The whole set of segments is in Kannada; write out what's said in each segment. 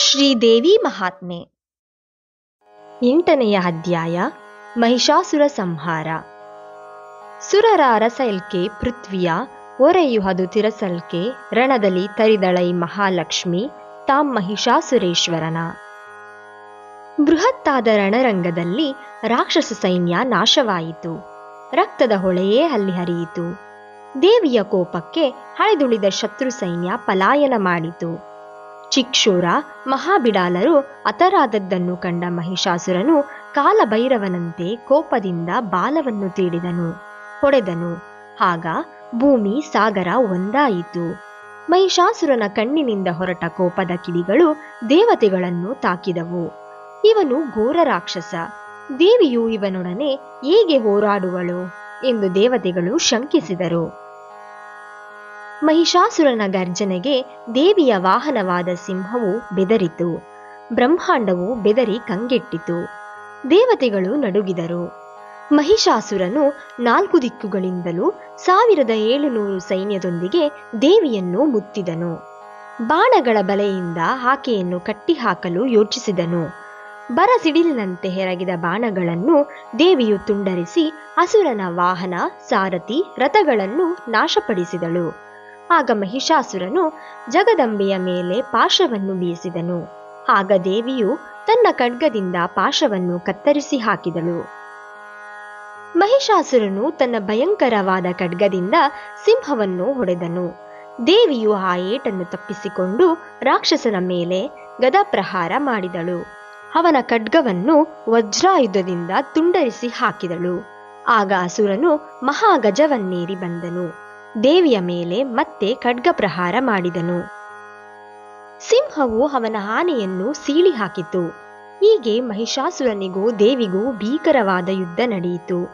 ಶ್ರೀದೇವಿ ಮಹಾತ್ಮೆ. ಎಂಟನೆಯ ಅಧ್ಯಾಯ, ಮಹಿಷಾಸುರ ಸಂಹಾರ. ಸುರರ ಅರಸಲ್ಕೆ ಪೃಥ್ವಿಯ, ಒರೆಯುಹದು ತಿರಸಲ್ಕೆ, ರಣದಲ್ಲಿ ತರಿದಳೈ ಮಹಾಲಕ್ಷ್ಮಿ, ತಾಂ ಮಹಿಷಾಸುರೇಶ್ವರನ. ಬೃಹತ್ತಾದ ರಣರಂಗದಲ್ಲಿ ರಾಕ್ಷಸ ಸೈನ್ಯ ನಾಶವಾಯಿತು. ರಕ್ತದ ಹೊಳೆಯೇ ಅಲ್ಲಿ ಹರಿಯಿತು. ದೇವಿಯ ಕೋಪಕ್ಕೆ ಹಳೆದುಳಿದ ಶತ್ರು ಸೈನ್ಯ ಪಲಾಯನ ಮಾಡಿತು. ಚಿಕ್ಷೂರ ಮಹಾಬಿಡಾಲರು ಅತರಾದದ್ದನ್ನು ಕಂಡ ಮಹಿಷಾಸುರನು ಕಾಲಭೈರವನಂತೆ ಕೋಪದಿಂದ ಬಾಲವನ್ನು ತೀಡಿದನು, ಹೊಡೆದನು. ಆಗ ಭೂಮಿ ಸಾಗರ ಒಂದಾಯಿತು. ಮಹಿಷಾಸುರನ ಕಣ್ಣಿನಿಂದ ಹೊರಟ ಕೋಪದ ಕಿಡಿಗಳು ದೇವತೆಗಳನ್ನು ತಾಕಿದವು. ಇವನು ಘೋರ ರಾಕ್ಷಸ. ದೇವಿಯು ಇವನೊಡನೆ ಹೇಗೆ ಹೋರಾಡುವಳು? ಎಂದು ದೇವತೆಗಳು ಶಂಕಿಸಿದರು. ಮಹಿಷಾಸುರನ ಗರ್ಜನೆಗೆ ದೇವಿಯ ವಾಹನವಾದ ಸಿಂಹವು ಬೆದರಿತು. ಬ್ರಹ್ಮಾಂಡವು ಬೆದರಿ ಕಂಗೆಟ್ಟಿತು. ದೇವತೆಗಳು ನಡುಗಿದರು. ಮಹಿಷಾಸುರನು ನಾಲ್ಕು ದಿಕ್ಕುಗಳಿಂದಲೂ ಸಾವಿರದ ಏಳುನೂರು ಸೈನ್ಯದೊಂದಿಗೆ ದೇವಿಯನ್ನು ಮುತ್ತಿದನು. ಬಾಣಗಳ ಬಲೆಯಿಂದ ಆಕೆಯನ್ನು ಕಟ್ಟಿಹಾಕಲು ಯೋಚಿಸಿದನು. ಬರಸಿಡಿಲಿನಂತೆ ಹೆರಗಿದ ಬಾಣಗಳನ್ನು ದೇವಿಯು ತುಂಡರಿಸಿ ಅಸುರನ ವಾಹನ, ಸಾರಥಿ ರಥಗಳನ್ನು ನಾಶಪಡಿಸಿದಳು. ಆಗ ಮಹಿಷಾಸುರನು ಜಗದಂಬೆಯ ಮೇಲೆ ಪಾಶವನ್ನು ಬೀಸಿದನು. ಆಗ ದೇವಿಯು ತನ್ನ ಖಡ್ಗದಿಂದ ಪಾಶವನ್ನು ಕತ್ತರಿಸಿ ಹಾಕಿದಳು. ಮಹಿಷಾಸುರನು ತನ್ನ ಭಯಂಕರವಾದ ಖಡ್ಗದಿಂದ ಸಿಂಹವನ್ನು ಹೊಡೆದನು. ದೇವಿಯು ಆ ಏಟನ್ನು ತಪ್ಪಿಸಿಕೊಂಡು ರಾಕ್ಷಸನ ಮೇಲೆ ಗದಾಪ್ರಹಾರ ಮಾಡಿದಳು. ಅವನ ಖಡ್ಗವನ್ನು ವಜ್ರಾಯುಧದಿಂದ ತುಂಡರಿಸಿ ಹಾಕಿದಳು. ಆಗ ಅಸುರನು ಮಹಾಗಜವನ್ನೇರಿ ಬಂದನು. ದೇವಿಯ ಮೇಲೆ ಮತ್ತೆ ಖಡ್ಗ ಪ್ರಹಾರ ಮಾಡಿದನು. ಸಿಂಹವು ಅವನ ಆನೆಯನ್ನು ಸೀಳಿ ಹಾಕಿತು. ಹೀಗೆ ಮಹಿಷಾಸುರನಿಗೂ ದೇವಿಗೂ ಭೀಕರವಾದ ಯುದ್ಧ ನಡೆಯಿತು.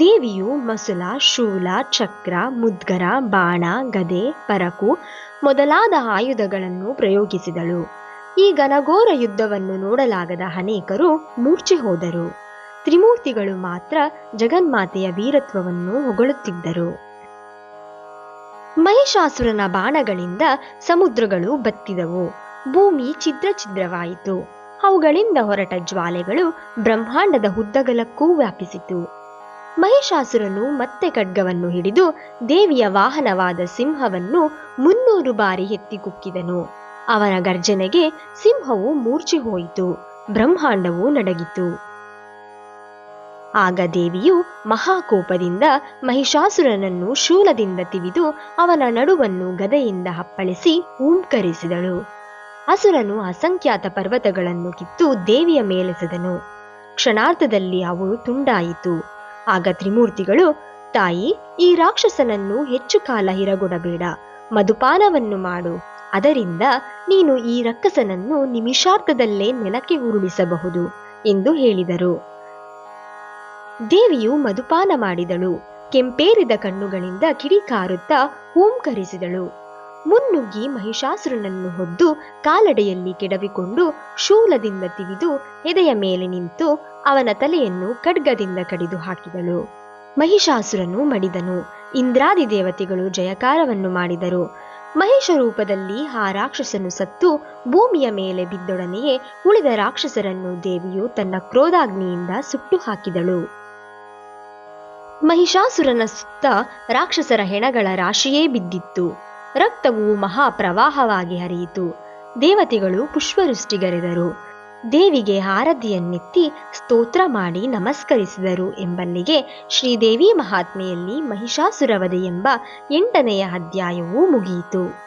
ದೇವಿಯು ಮಸುಲ, ಶೂಲ, ಚಕ್ರ, ಮುದ್ಗರ, ಬಾಣ, ಗದೆ, ಪರಕು ಮೊದಲಾದ ಆಯುಧಗಳನ್ನು ಪ್ರಯೋಗಿಸಿದಳು. ಈ ಘನಘೋರ ಯುದ್ಧವನ್ನು ನೋಡಲಾಗದ ಅನೇಕರು ಮೂರ್ಛೆ ಹೋದರು. ತ್ರಿಮೂರ್ತಿಗಳು ಮಾತ್ರ ಜಗನ್ಮಾತೆಯ ವೀರತ್ವವನ್ನು ಹೊಗಳುತ್ತಿದ್ದರು. ಮಹಿಷಾಸುರನ ಬಾಣಗಳಿಂದ ಸಮುದ್ರಗಳು ಬತ್ತಿದವು. ಭೂಮಿ ಛಿದ್ರ ಛಿದ್ರವಾಯಿತು. ಅವುಗಳಿಂದ ಹೊರಟ ಜ್ವಾಲೆಗಳು ಬ್ರಹ್ಮಾಂಡದ ಉದ್ದಗಲಕ್ಕೂ ವ್ಯಾಪಿಸಿತು. ಮಹಿಷಾಸುರನು ಮತ್ತೆ ಖಡ್ಗವನ್ನು ಹಿಡಿದು ದೇವಿಯ ವಾಹನವಾದ ಸಿಂಹವನ್ನು ಮುನ್ನೂರು ಬಾರಿ ಎತ್ತಿ ಕುಕ್ಕಿದನು. ಅವನ ಗರ್ಜನೆಗೆ ಸಿಂಹವು ಮೂರ್ಛೆ ಹೋಯಿತು. ಬ್ರಹ್ಮಾಂಡವು ನಡಗಿತು. ಆಗ ದೇವಿಯು ಮಹಾಕೋಪದಿಂದ ಮಹಿಷಾಸುರನನ್ನು ಶೂಲದಿಂದ ತಿವಿದು ಅವನ ನಡುವನ್ನು ಗದೆಯಿಂದ ಹಪ್ಪಳಿಸಿ ಹೂಂಕರಿಸಿದಳು. ಅಸುರನು ಅಸಂಖ್ಯಾತ ಪರ್ವತಗಳನ್ನು ಕಿತ್ತು ದೇವಿಯ ಮೇಲೆಸೆದನು ಕ್ಷಣಾರ್ಧದಲ್ಲಿ ಅವಳು ತುಂಡಾಯಿತು. ಆಗ ತ್ರಿಮೂರ್ತಿಗಳು, ತಾಯಿ, ಈ ರಾಕ್ಷಸನನ್ನು ಹೆಚ್ಚು ಕಾಲ ಹಿರಗೊಡಬೇಡ ಮಧುಪಾನವನ್ನು ಮಾಡು. ಅದರಿಂದ ನೀನು ಈ ರಕ್ಕಸನನ್ನು ನಿಮಿಷಾರ್ಧದಲ್ಲೇ ನೆಲಕ್ಕೆ ಉರುಳಿಸಬಹುದು ಎಂದು ಹೇಳಿದರು. ದೇವಿಯು ಮಧುಪಾನ ಮಾಡಿದಳು. ಕೆಂಪೇರಿದ ಕಣ್ಣುಗಳಿಂದ ಕಿಡಿಕಾರುತ್ತಾ ಹೂಂಕರಿಸಿದಳು. ಮುನ್ನುಗ್ಗಿ ಮಹಿಷಾಸುರನನ್ನು ಹೊದ್ದು ಕಾಲಡೆಯಲ್ಲಿ ಕೆಡವಿಕೊಂಡು ಶೂಲದಿಂದ ತಿವಿದು ಎದೆಯ ಮೇಲೆ ನಿಂತು ಅವನ ತಲೆಯನ್ನು ಖಡ್ಗದಿಂದ ಕಡಿದು ಹಾಕಿದಳು. ಮಹಿಷಾಸುರನು ಮಡಿದನು. ಇಂದ್ರಾದಿ ದೇವತೆಗಳು ಜಯಕಾರವನ್ನು ಮಾಡಿದರು. ಮಹಿಷ ರೂಪದಲ್ಲಿ ಆ ರಾಕ್ಷಸನು ಸತ್ತು ಭೂಮಿಯ ಮೇಲೆ ಬಿದ್ದೊಡನೆಯೇ ಉಳಿದ ರಾಕ್ಷಸರನ್ನು ದೇವಿಯು ತನ್ನ ಕ್ರೋಧಾಗ್ನಿಯಿಂದ ಸುಟ್ಟು ಹಾಕಿದಳು. ಮಹಿಷಾಸುರನ ಸುತ್ತ ರಾಕ್ಷಸರ ಹೆಣಗಳ ರಾಶಿಯೇ ಬಿದ್ದಿತ್ತು. ರಕ್ತವು ಮಹಾಪ್ರವಾಹವಾಗಿ ಹರಿಯಿತು. ದೇವತೆಗಳು ಪುಷ್ಪವೃಷ್ಟಿಗರೆದರು. ದೇವಿಗೆ ಹಾರದಿಯನ್ನೆತ್ತಿ ಸ್ತೋತ್ರ ಮಾಡಿ ನಮಸ್ಕರಿಸಿದರು ಎಂಬಲ್ಲಿಗೆ ಶ್ರೀದೇವಿ ಮಹಾತ್ಮೆಯಲ್ಲಿ ಮಹಿಷಾಸುರವಧೆ ಎಂಬ ಎಂಟನೆಯ ಅಧ್ಯಾಯವೂ ಮುಗಿಯಿತು.